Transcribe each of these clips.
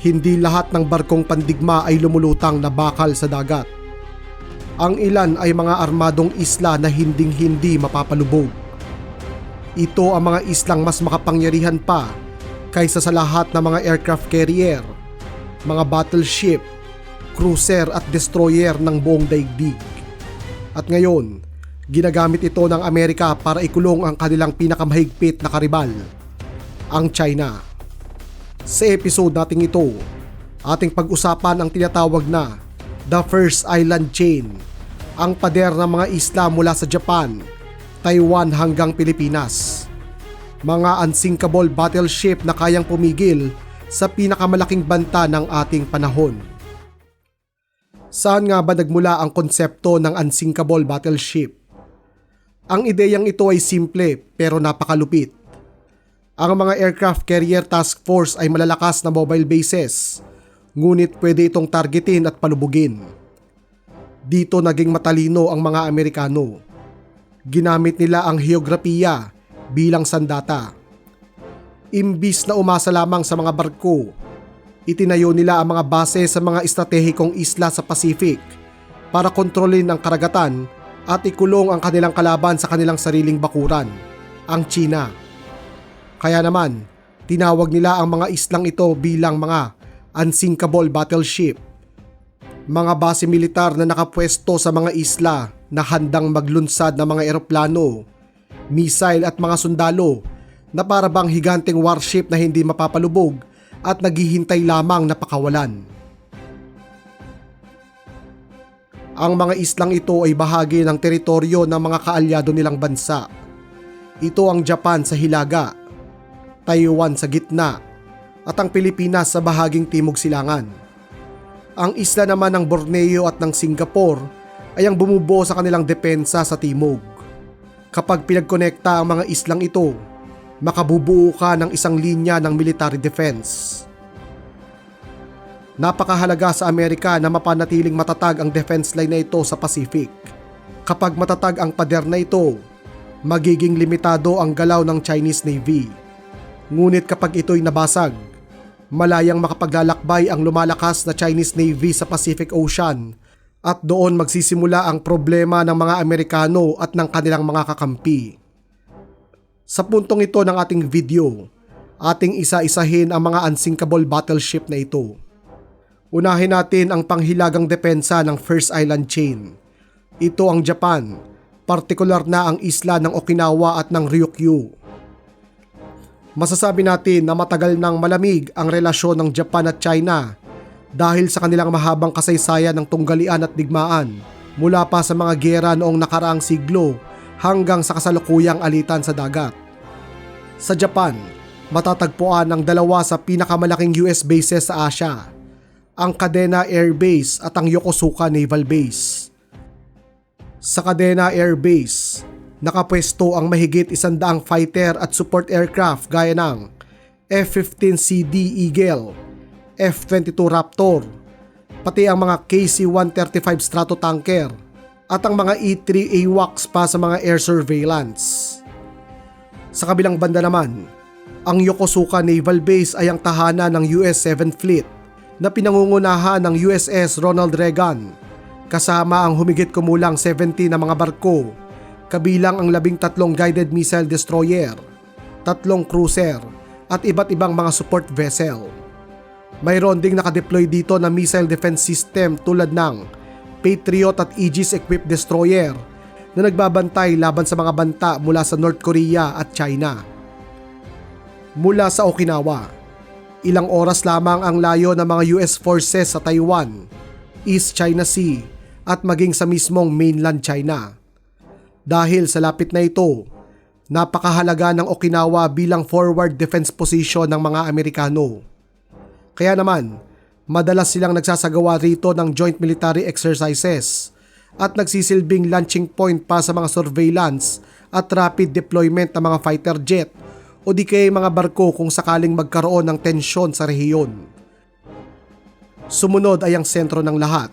Hindi lahat ng barkong pandigma ay lumulutang na bakal sa dagat. Ang ilan ay mga armadong isla na hinding-hindi mapapalubog. Ito ang mga islang mas makapangyarihan pa kaysa sa lahat ng mga aircraft carrier, mga battleship, cruiser at destroyer ng buong daigdig. At ngayon, ginagamit ito ng Amerika para ikulong ang kanilang pinakamahigpit na karibal, ang China. Sa episode nating ito, ating pag-usapan ang tinatawag na The First Island Chain, ang pader ng mga isla mula sa Japan, Taiwan hanggang Pilipinas. Mga unsinkable battleship na kayang pumigil sa pinakamalaking banta ng ating panahon. Saan nga ba nagmula ang konsepto ng unsinkable battleship? Ang ideyang ito ay simple pero napakalupit. Ang mga aircraft carrier task force ay malalakas na mobile bases, ngunit pwede itong targetin at palubugin. Dito naging matalino ang mga Amerikano. Ginamit nila ang heograpiya bilang sandata. Imbis na umasa lamang sa mga barko, itinayo nila ang mga base sa mga estratehikong isla sa Pacific para kontrolin ang karagatan at ikulong ang kanilang kalaban sa kanilang sariling bakuran, ang China. Kaya naman, tinawag nila ang mga islang ito bilang mga unsinkable battleship. Mga base militar na nakapwesto sa mga isla na handang maglunsad ng mga eroplano, missile at mga sundalo na para bang higanteng warship na hindi mapapalubog at naghihintay lamang na pakawalan. Ang mga islang ito ay bahagi ng teritoryo ng mga kaalyado nilang bansa. Ito ang Japan sa hilaga, Taiwan sa gitna, at ang Pilipinas sa bahaging timog silangan. Ang isla naman ng Borneo at ng Singapore ay ang bumubuo sa kanilang depensa sa timog. Kapag pinagkonekta ang mga islang ito, makabubuo ka ng isang linya ng military defense. Napakahalaga sa Amerika na mapanatiling matatag ang defense line na ito sa Pacific. Kapag matatag ang pader na ito, magiging limitado ang galaw ng Chinese Navy. Ngunit kapag ito'y nabasag, malayang makapaglalakbay ang lumalakas na Chinese Navy sa Pacific Ocean at doon magsisimula ang problema ng mga Amerikano at ng kanilang mga kakampi. Sa puntong ito ng ating video, ating isa-isahin ang mga unsinkable battleship na ito. Unahin natin ang panghilagang depensa ng First Island Chain. Ito ang Japan, partikular na ang isla ng Okinawa at ng Ryukyu. Masasabi natin na matagal nang malamig ang relasyon ng Japan at China dahil sa kanilang mahabang kasaysayan ng tunggalian at digmaan mula pa sa mga gera noong nakaraang siglo hanggang sa kasalukuyang alitan sa dagat. Sa Japan, matatagpuan ang dalawa sa pinakamalaking US bases sa Asia, ang Kadena Air Base at ang Yokosuka Naval Base. Sa Kadena Air Base, nakapwesto ang mahigit isandaang fighter at support aircraft gaya ng F-15CD Eagle, F-22 Raptor, pati ang mga KC-135 Stratotanker at ang mga E-3 AWACS pa sa mga air surveillance. Sa kabilang banda naman, ang Yokosuka Naval Base ay ang tahanan ng US 7th Fleet na pinangungunahan ng USS Ronald Reagan kasama ang humigit kumulang 70 na mga barko kabilang ang labing tatlong guided missile destroyer, tatlong cruiser at iba't ibang mga support vessel. Mayroon ding nakadeploy dito na missile defense system tulad ng Patriot at Aegis equipped destroyer na nagbabantay laban sa mga banta mula sa North Korea at China. Mula sa Okinawa, ilang oras lamang ang layo ng mga US forces sa Taiwan, East China Sea at maging sa mismong mainland China. Dahil sa lapit na ito, napakahalaga ng Okinawa bilang forward defense position ng mga Amerikano. Kaya naman, madalas silang nagsasagawa rito ng joint military exercises at nagsisilbing launching point pa sa mga surveillance at rapid deployment ng mga fighter jet o di kaya mga barko kung sakaling magkaroon ng tensyon sa rehiyon. Sumunod ay ang sentro ng lahat,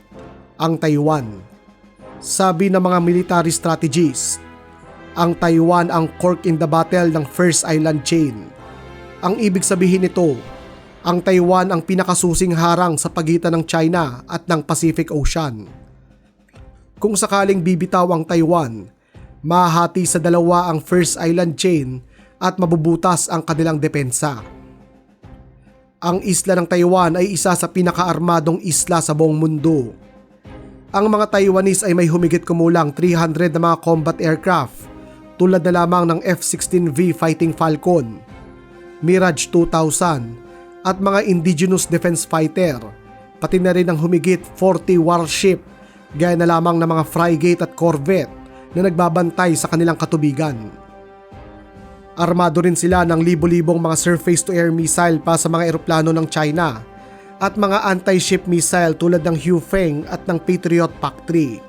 ang Taiwan. Sabi ng mga military strategists, ang Taiwan ang cork in the battle ng First Island Chain. Ang ibig sabihin nito, Ang Taiwan ang pinakasusing harang sa pagitan ng China at ng Pacific Ocean. Kung sakaling bibitaw ang Taiwan, mahati sa dalawa ang First Island Chain at mabubutas ang kanilang depensa. Ang isla ng Taiwan ay isa sa pinakaarmadong isla sa buong mundo. Ang mga Taiwanese ay may humigit kumulang 300 na mga combat aircraft tulad na lamang ng F-16V Fighting Falcon, Mirage 2000 at mga indigenous defense fighter, pati na rin ang humigit 40 warship gaya na lamang ng mga frigate at corvette na nagbabantay sa kanilang katubigan. Armado rin sila ng libo-libong mga surface-to-air missile pa sa mga eroplano ng China at mga anti-ship missile tulad ng Hufeng at ng Patriot PAC-3.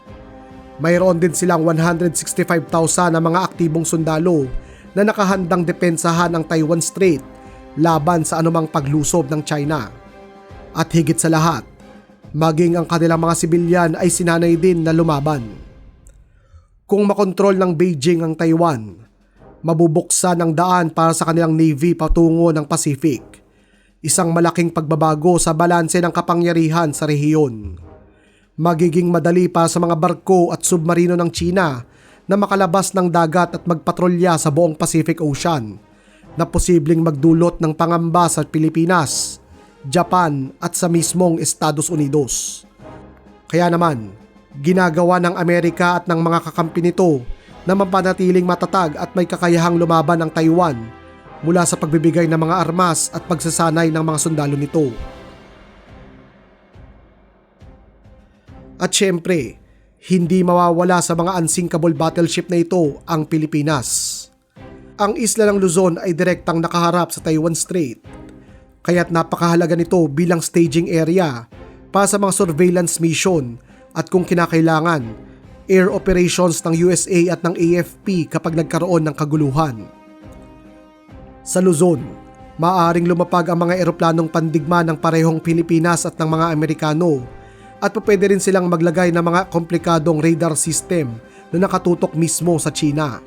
Mayroon din silang 165,000 na mga aktibong sundalo na nakahandang depensahan ang Taiwan Strait laban sa anumang paglusob ng China. At higit sa lahat, maging ang kanilang mga sibilyan ay sinanay din na lumaban. Kung makontrol ng Beijing ang Taiwan, mabubuksan ang daan para sa kanilang navy patungo ng Pacific. Isang malaking pagbabago sa balanse ng kapangyarihan sa rehiyon. Magiging madali pa sa mga barko at submarino ng China na makalabas ng dagat at magpatrolya sa buong Pacific Ocean na posibleng magdulot ng pangamba sa Pilipinas, Japan at sa mismong Estados Unidos. Kaya naman, ginagawa ng Amerika at ng mga kakampi nito na mapanatiling matatag at may kakayahang lumaban ang Taiwan mula sa pagbibigay ng mga armas at pagsasanay ng mga sundalo nito. At syempre, hindi mawawala sa mga unsinkable battleship na ito ang Pilipinas. Ang isla ng Luzon ay direktang nakaharap sa Taiwan Strait, kaya't napakahalaga nito bilang staging area para sa mga surveillance mission at kung kinakailangan, air operations ng USA at ng AFP kapag nagkaroon ng kaguluhan. Sa Luzon, maaaring lumapag ang mga eroplanong pandigma ng parehong Pilipinas at ng mga Amerikano at pwede rin silang maglagay ng mga komplikadong radar system na nakatutok mismo sa China.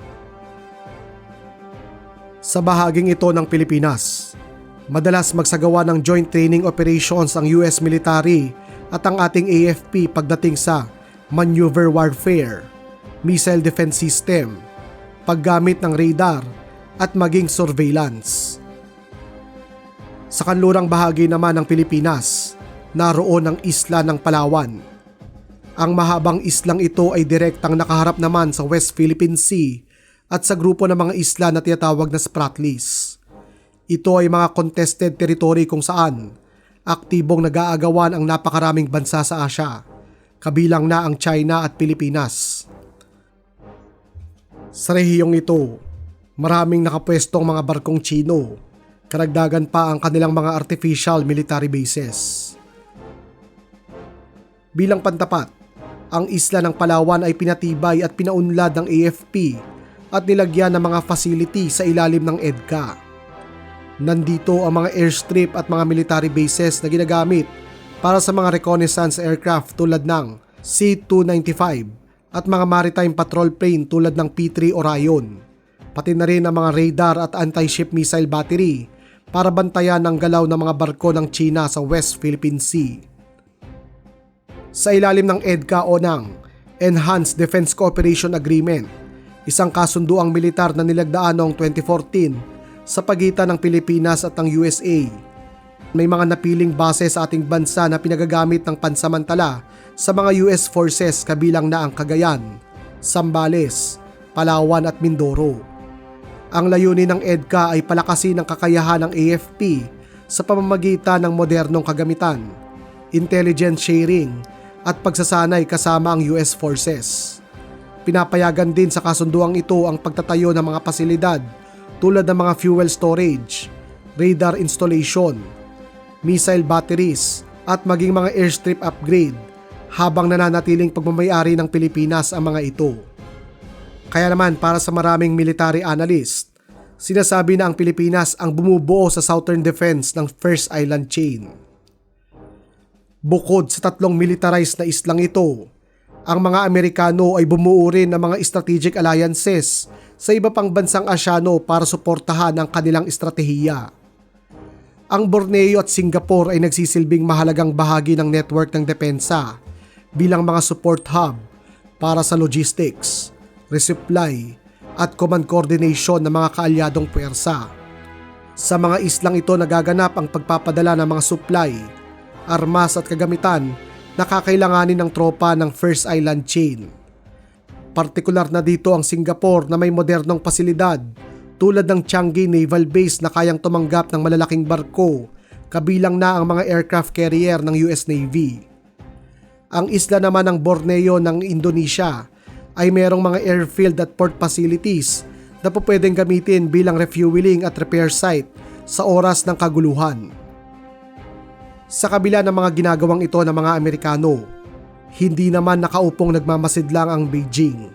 Sa bahaging ito ng Pilipinas, madalas magsagawa ng joint training operations ang US military at ang ating AFP pagdating sa maneuver warfare, missile defense system, paggamit ng radar at maging surveillance. Sa kanlurang bahagi naman ng Pilipinas, naroon ang isla ng Palawan. Ang mahabang islang ito ay direktang nakaharap naman sa West Philippine Sea at sa grupo ng mga isla na tinatawag na Spratlys. Ito ay mga contested territory kung saan aktibong nag-aagawan ang napakaraming bansa sa Asya, kabilang na ang China at Pilipinas. Sa rehiyong ito, maraming nakapwestong mga barkong Chino, karagdagan pa ang kanilang mga artificial military bases. Bilang pantapat, ang isla ng Palawan ay pinatibay at pinaunlad ng AFP at nilagyan ng mga facility sa ilalim ng EDCA. Nandito ang mga airstrip at mga military bases na ginagamit para sa mga reconnaissance aircraft tulad ng C-295 at mga maritime patrol plane tulad ng P-3 Orion. Pati na rin ang mga radar at anti-ship missile battery para bantayan ang galaw ng mga barko ng China sa West Philippine Sea sa ilalim ng EDCA o ng Enhanced Defense Cooperation Agreement, isang kasunduang militar na nilagdaan noong 2014 sa pagitan ng Pilipinas at ng USA. May mga napiling base sa ating bansa na pinagagamit ng pansamantala sa mga US forces kabilang na ang Cagayan, Sambales, Palawan at Mindoro. Ang layunin ng EDCA ay palakasin ang kakayahan ng AFP sa pamamagitan ng modernong kagamitan, intelligence sharing at pagsasanay kasama ang US forces. Pinapayagan din sa kasunduang ito ang pagtatayo ng mga pasilidad tulad ng mga fuel storage, radar installation, missile batteries at maging mga airstrip upgrade habang nananatiling pagmamayari ng Pilipinas ang mga ito. Kaya naman para sa maraming military analyst, sinasabi na ang Pilipinas ang bumubuo sa southern defense ng First Island Chain. Bukod sa tatlong militarized na islang ito, ang mga Amerikano ay bumuo rin ng mga strategic alliances sa iba pang bansang Asyano para suportahan ang kanilang estratehiya. Ang Borneo at Singapore ay nagsisilbing mahalagang bahagi ng network ng depensa bilang mga support hub para sa logistics, resupply at command coordination ng mga kaalyadong puwersa. Sa mga islang ito nagaganap ang pagpapadala ng mga supply, armas at kagamitan na kakailanganin ng tropa ng First Island Chain. Partikular na dito ang Singapore na may modernong pasilidad tulad ng Changi Naval Base na kayang tumanggap ng malalaking barko kabilang na ang mga aircraft carrier ng US Navy. Ang isla naman ng Borneo ng Indonesia ay merong mga airfield at port facilities na pwedeng gamitin bilang refueling at repair site sa oras ng kaguluhan. Sa kabila ng mga ginagawang ito ng mga Amerikano, hindi naman nakaupong nagmamasidlang ang Beijing.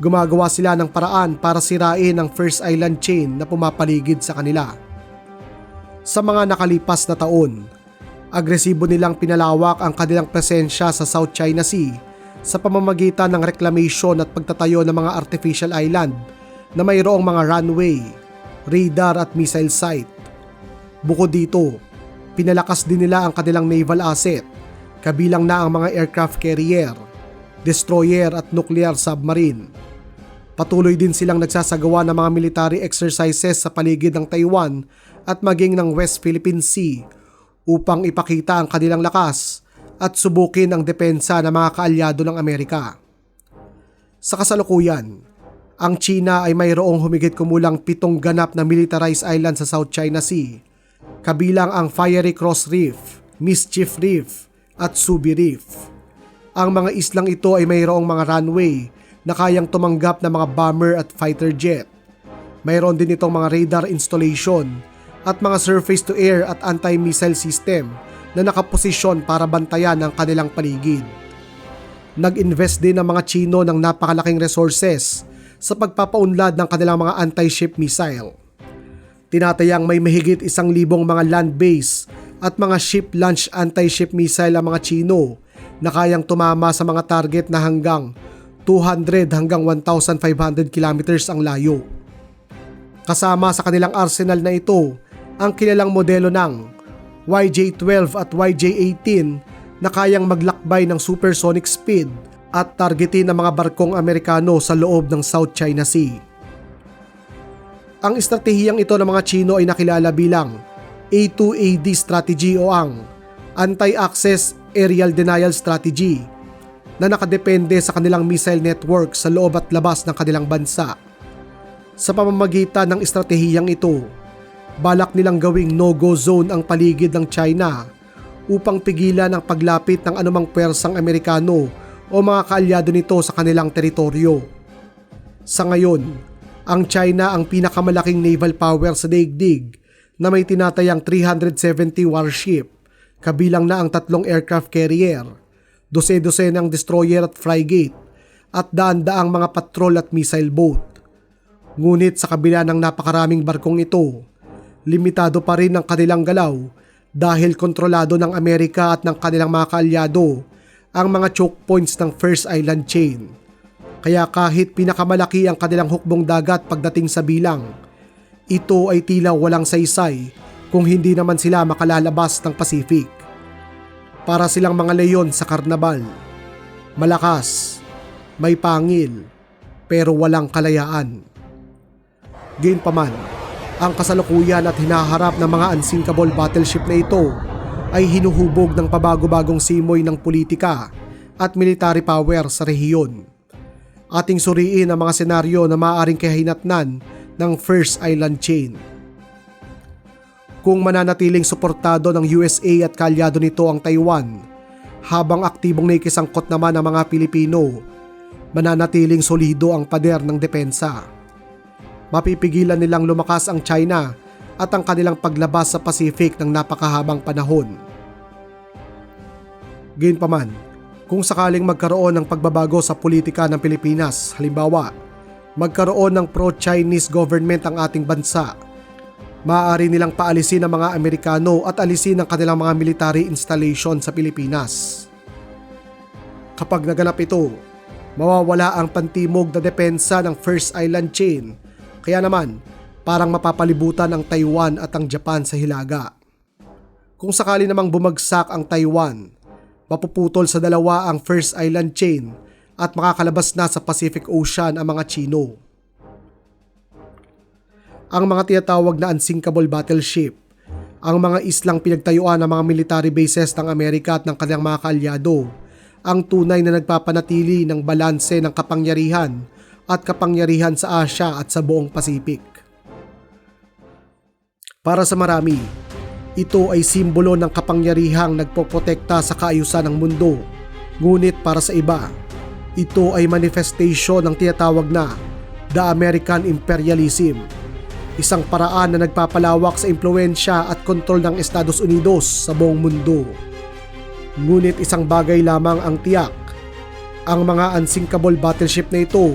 Gumagawa sila ng paraan para sirain ang First Island chain na pumapaligid sa kanila. Sa mga nakalipas na taon, agresibo nilang pinalawak ang kanilang presensya sa South China Sea sa pamamagitan ng reclamation at pagtatayo ng mga artificial island na mayroong mga runway, radar at missile site. Bukod dito, pinalakas din nila ang kanilang naval asset, kabilang na ang mga aircraft carrier, destroyer at nuclear submarine. Patuloy din silang nagsasagawa ng mga military exercises sa paligid ng Taiwan at maging ng West Philippine Sea upang ipakita ang kanilang lakas at subukin ang depensa ng mga kaalyado ng Amerika. Sa kasalukuyan, ang China ay mayroong humigit kumulang pitong ganap na militarized island sa South China Sea, kabilang ang Fiery Cross Reef, Mischief Reef at Subi Reef. Ang mga islang ito ay mayroong mga runway na kayang tumanggap ng mga bomber at fighter jet. Mayroon din itong mga radar installation at mga surface-to-air at anti-missile system na nakaposisyon para bantayan ang kanilang paligid. Nag-invest din ang mga Chino ng napakalaking resources sa pagpapaunlad ng kanilang mga anti-ship missile. Tinatayang may mahigit isang libong mga land base at mga ship launch anti-ship missile ang mga Chino na kayang tumama sa mga target na hanggang 200 hanggang 1,500 kilometers ang layo. Kasama sa kanilang arsenal na ito ang kilalang modelo ng YJ-12 at YJ-18 na kayang maglakbay ng supersonic speed at targetin ang mga barkong Amerikano sa loob ng South China Sea. Ang estratehiyang ito ng mga Chino ay nakilala bilang A2AD strategy o ang Anti-Access Aerial Denial Strategy na nakadepende sa kanilang missile network sa loob at labas ng kanilang bansa. Sa pamamagitan ng estratehiyang ito, balak nilang gawing no-go zone ang paligid ng China upang pigilan ang paglapit ng anumang pwersang Amerikano o mga kaalyado nito sa kanilang teritoryo. Sa ngayon, ang China ang pinakamalaking naval power sa daigdig na may tinatayang 370 warship, kabilang na ang tatlong aircraft carrier, dose-dose ng destroyer at frigate, at daan-daang mga patrol at missile boat. Ngunit sa kabila ng napakaraming barkong ito, limitado pa rin ang kanilang galaw dahil kontrolado ng Amerika at ng kanilang mga kaalyado ang mga choke points ng First Island Chain. Kaya kahit pinakamalaki ang kanilang hukbong dagat pagdating sa bilang, ito ay tila walang saysay kung hindi naman sila makalalabas ng Pacific. Para silang mga leyon sa karnabal. Malakas, may pangil, pero walang kalayaan. Gayunpaman, ang kasalukuyan at hinaharap ng mga unsinkable battleship na ito ay hinuhubog ng pabago-bagong simoy ng politika at military power sa rehiyon. Ating suriin ang mga senaryo na maaaring kahinatnan ng First Island Chain. Kung mananatiling suportado ng USA at kalyado nito ang Taiwan, habang aktibong nakisangkot naman ang mga Pilipino, mananatiling solido ang pader ng depensa mapipigilan nilang lumakas ang China at ang kanilang paglabas sa Pacific ng napakahabang panahon. Gayunpaman, kung sakaling magkaroon ng pagbabago sa politika ng Pilipinas, halimbawa, magkaroon ng pro-Chinese government ang ating bansa, maaari nilang paalisin ang mga Amerikano at alisin ang kanilang mga military installation sa Pilipinas. Kapag naganap ito, mawawala ang pantimog na depensa ng First Island Chain kaya naman, parang mapapalibutan ang Taiwan at ang Japan sa hilaga. Kung sakali namang bumagsak ang Taiwan, mapuputol sa dalawa ang First Island Chain at makakalabas na sa Pacific Ocean ang mga Chino. Ang mga tinatawag na unsinkable battleship, ang mga islang pinagtayuan ng mga military bases ng Amerika at ng kanilang mga kaalyado, ang tunay na nagpapanatili ng balanse ng kapangyarihan at kapangyarihan sa Asya at sa buong Pacific. Para sa marami, ito ay simbolo ng kapangyarihang nagpoprotekta sa kaayusan ng mundo. Ngunit para sa iba, ito ay manifestation ng tinatawag na The American Imperialism. Isang paraan na nagpapalawak sa impluensya at kontrol ng Estados Unidos sa buong mundo. Ngunit isang bagay lamang ang tiyak. Ang mga unsinkable battleship na ito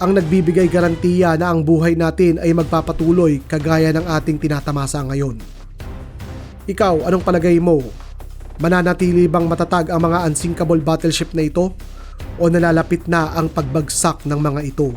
ang nagbibigay garantiya na ang buhay natin ay magpapatuloy kagaya ng ating tinatamasa ngayon. Ikaw, anong palagay mo? Mananatili bang matatag ang mga unsinkable battleship na ito? O nalalapit na ang pagbagsak ng mga ito?